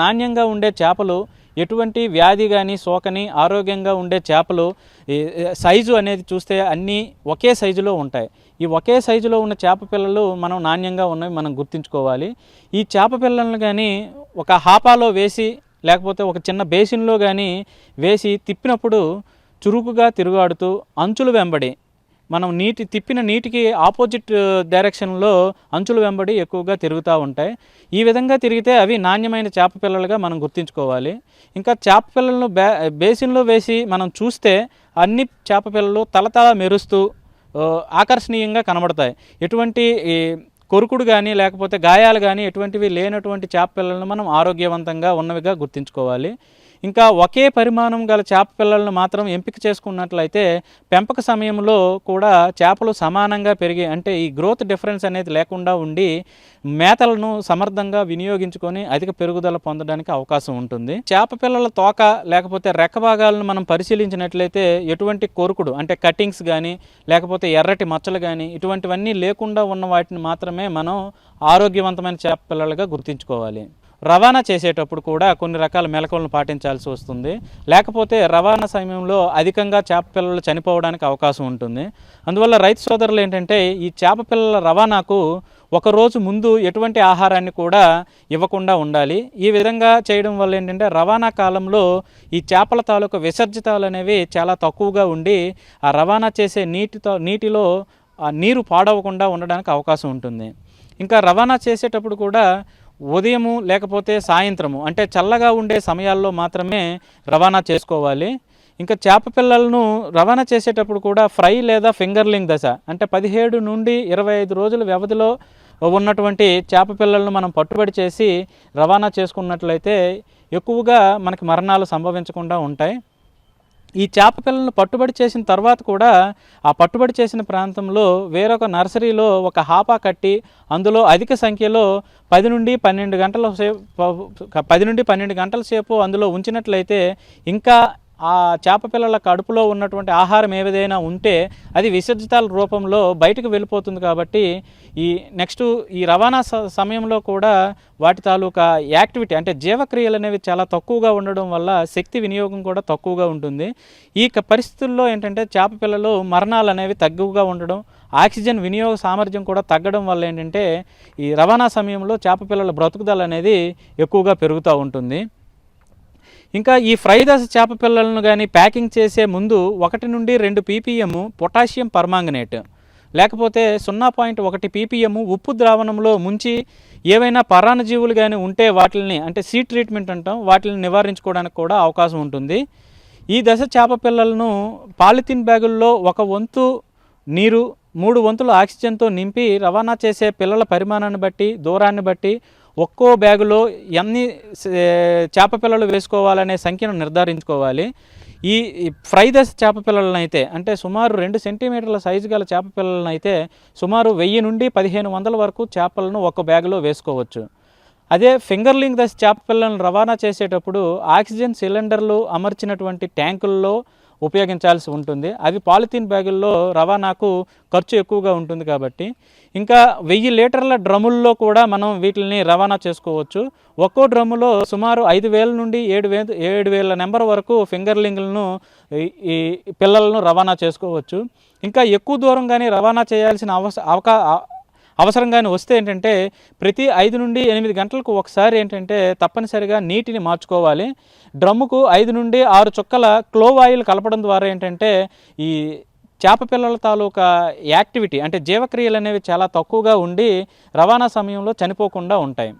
నాణ్యంగా ఉండే చేపలు ఎటువంటి వ్యాధి కానీ సోకని ఆరోగ్యంగా ఉండే చేపలు సైజు అనేది చూస్తే అన్నీ ఒకే సైజులో ఉంటాయి. ఈ ఒకే సైజులో ఉన్న చేప పిల్లలు మనం నాణ్యంగా ఉన్నవి మనం గుర్తుంచుకోవాలి. ఈ చేప పిల్లలను కానీ ఒక హాపాలో వేసి లేకపోతే ఒక చిన్న బేసిన్లో కానీ వేసి తిప్పినప్పుడు చురుకుగా తిరుగాడుతూ అంచులు వెంబడి మనం నీటి తిప్పిన నీటికి ఆపోజిట్ డైరెక్షన్లో అంచులు వెంబడి ఎక్కువగా తిరుగుతూ ఉంటాయి. ఈ విధంగా తిరిగితే అవి నాణ్యమైన చేప పిల్లలుగా మనం గుర్తుంచుకోవాలి. ఇంకా చేప పిల్లలను బే బేసిన్లో వేసి మనం చూస్తే అన్ని చేప పిల్లలు తలతల మెరుస్తూ ఆకర్షణీయంగా కనబడతాయి. ఎటువంటి ఈ కొరుకుడు కానీ లేకపోతే గాయాలు కానీ ఎటువంటివి లేనటువంటి చేప పిల్లలను మనం ఆరోగ్యవంతంగా ఉన్నవిగా గుర్తుంచుకోవాలి. ఇంకా ఒకే పరిమాణం గల చేప పిల్లలను మాత్రం ఎంపిక చేసుకున్నట్లయితే పెంపక సమయంలో కూడా చేపలు సమానంగా పెరిగి అంటే ఈ గ్రోత్ డిఫరెన్స్ అనేది లేకుండా ఉండి మేతలను సమర్థంగా వినియోగించుకొని అధిక పెరుగుదల పొందడానికి అవకాశం ఉంటుంది. చేప పిల్లల తోక లేకపోతే రెక్క భాగాలను మనం పరిశీలించినట్లయితే ఎటువంటి కొరుకుడు అంటే కటింగ్స్ కానీ లేకపోతే ఎర్రటి మచ్చలు కానీ ఇటువంటివన్నీ లేకుండా ఉన్న వాటిని మాత్రమే మనం ఆరోగ్యవంతమైన చేప పిల్లలుగా గుర్తించుకోవాలి. రవాణా చేసేటప్పుడు కూడా కొన్ని రకాల మెలకువలను పాటించాల్సి వస్తుంది. లేకపోతే రవాణా సమయంలో అధికంగా చేప పిల్లలు చనిపోవడానికి అవకాశం ఉంటుంది. అందువల్ల రైతు సోదరులు ఏంటంటే ఈ చేప పిల్లల రవాణాకు ఒక రోజు ముందు ఎటువంటి ఆహారాన్ని కూడా ఇవ్వకుండా ఉండాలి. ఈ విధంగా చేయడం వల్ల ఏంటంటే రవాణా కాలంలో ఈ చేపల తాలూకు విసర్జితాలు అనేవి చాలా తక్కువగా ఉండి ఆ రవాణా చేసే నీటితో నీటిలో నీరు పాడవకుండా ఉండడానికి అవకాశం ఉంటుంది. ఇంకా రవాణా చేసేటప్పుడు కూడా ఉదయము లేకపోతే సాయంత్రము అంటే చల్లగా ఉండే సమయాల్లో మాత్రమే రవాణా చేసుకోవాలి. ఇంకా చేప పిల్లలను రవాణా చేసేటప్పుడు కూడా ఫ్రై లేదా ఫింగర్లింగ్ దశ అంటే పదిహేడు నుండి ఇరవై ఐదు రోజుల వ్యవధిలో ఉన్నటువంటి చేప పిల్లలను మనం పట్టుబడి చేసి రవాణా చేసుకున్నట్లయితే ఎక్కువగా మనకి మరణాలు సంభవించకుండా ఉంటాయి. ఈ చేప పిల్లలను పట్టుబడి చేసిన తర్వాత కూడా ఆ పట్టుబడి చేసిన ప్రాంతంలో వేరొక నర్సరీలో ఒక హాపా కట్టి అందులో అధిక సంఖ్యలో పది నుండి పన్నెండు గంటల సేపు పది నుండి పన్నెండు గంటల సేపు అందులో ఉంచినట్లయితే ఇంకా ఆ చేప పిల్లల కడుపులో ఉన్నటువంటి ఆహారం ఏదైనా ఉంటే అది విసర్జితాల రూపంలో బయటకు వెళ్ళిపోతుంది కాబట్టి ఈ నెక్స్ట్ ఈ రవాణా స- సమయంలో కూడా వాటి తాలూకా యాక్టివిటీ అంటే జీవక్రియలు అనేవి చాలా తక్కువగా ఉండడం వల్ల శక్తి వినియోగం కూడా తక్కువగా ఉంటుంది. ఈ పరిస్థితుల్లో ఏంటంటే చేప పిల్లలు మరణాలు అనేవి తక్కువగా ఉండడం ఆక్సిజన్ వినియోగ సామర్థ్యం కూడా తగ్గడం వల్ల ఏంటంటే ఈ రవాణా సమయంలో చేప పిల్లల బ్రతుకుదల అనేది ఎక్కువగా పెరుగుతూ ఉంటుంది. ఇంకా ఈ ఫ్రై దశ చేప పిల్లలను కానీ ప్యాకింగ్ చేసే ముందు ఒకటి నుండి రెండు పీపీఎం పొటాషియం పర్మాంగనేట్. లేకపోతే సున్నా పాయింట్ ఒకటి పీపీఎం ఉప్పు ద్రావణంలో ముంచి ఏవైనా పరాణజీవులు కానీ ఉంటే వాటిని అంటే సీ ట్రీట్మెంట్ అంటాం వాటిని నివారించుకోవడానికి కూడా అవకాశం ఉంటుంది. ఈ దశ చేప పిల్లలను పాలిథిన్ బ్యాగుల్లో ఒక వంతు నీరు మూడు వంతులు ఆక్సిజన్తో నింపి రవాణా చేసే పిల్లల పరిమాణాన్ని బట్టి దూరాన్ని బట్టి ఒక్కో బ్యాగులో ఎన్ని చేప పిల్లలు వేసుకోవాలనే సంఖ్యను నిర్ధారించుకోవాలి. ఈ ఫ్రై దశ చేప పిల్లలనైతే అంటే సుమారు రెండు సెంటీమీటర్ల సైజు గల చేప పిల్లలనైతే సుమారు వెయ్యి నుండి పదిహేను వందల వరకు చేపలను ఒక బ్యాగులో వేసుకోవచ్చు. అదే ఫింగర్లింగ్ దశ చేప పిల్లలను రవాణా చేసేటప్పుడు ఆక్సిజన్ సిలిండర్లు అమర్చినటువంటి ట్యాంకుల్లో ఉపయోగించాల్సి ఉంటుంది. అవి పాలిథీన్ బ్యాగుల్లో రవాణాకు ఖర్చు ఎక్కువగా ఉంటుంది కాబట్టి. ఇంకా వెయ్యి లీటర్ల డ్రమ్ముల్లో కూడా మనం వీటిని రవాణా చేసుకోవచ్చు. ఒక్కో డ్రమ్ములో సుమారు ఐదు వేల నుండి ఏడు వేల ఏడు వేల నెంబర్ వరకు ఫింగర్లింగ్లను ఈ- ఈ పిల్లలను రవాణా చేసుకోవచ్చు. ఇంకా ఎక్కువ దూరం కానీ రవాణా చేయాల్సిన అవస అవకా అవసరం కానీ వస్తే ఏంటంటే ప్రతి ఐదు నుండి ఎనిమిది గంటలకు ఒకసారి ఏంటంటే తప్పనిసరిగా నీటిని మార్చుకోవాలి. డ్రమ్ముకు ఐదు నుండి ఆరు చుక్కల క్లోవ్ ఆయిల్ కలపడం ద్వారా ఏంటంటే ఈ చేప పిల్లల తాలూకా యాక్టివిటీ అంటే జీవక్రియలు అనేవి చాలా తక్కువగా ఉండి రవాణా సమయంలో చనిపోకుండా ఉంటాయి.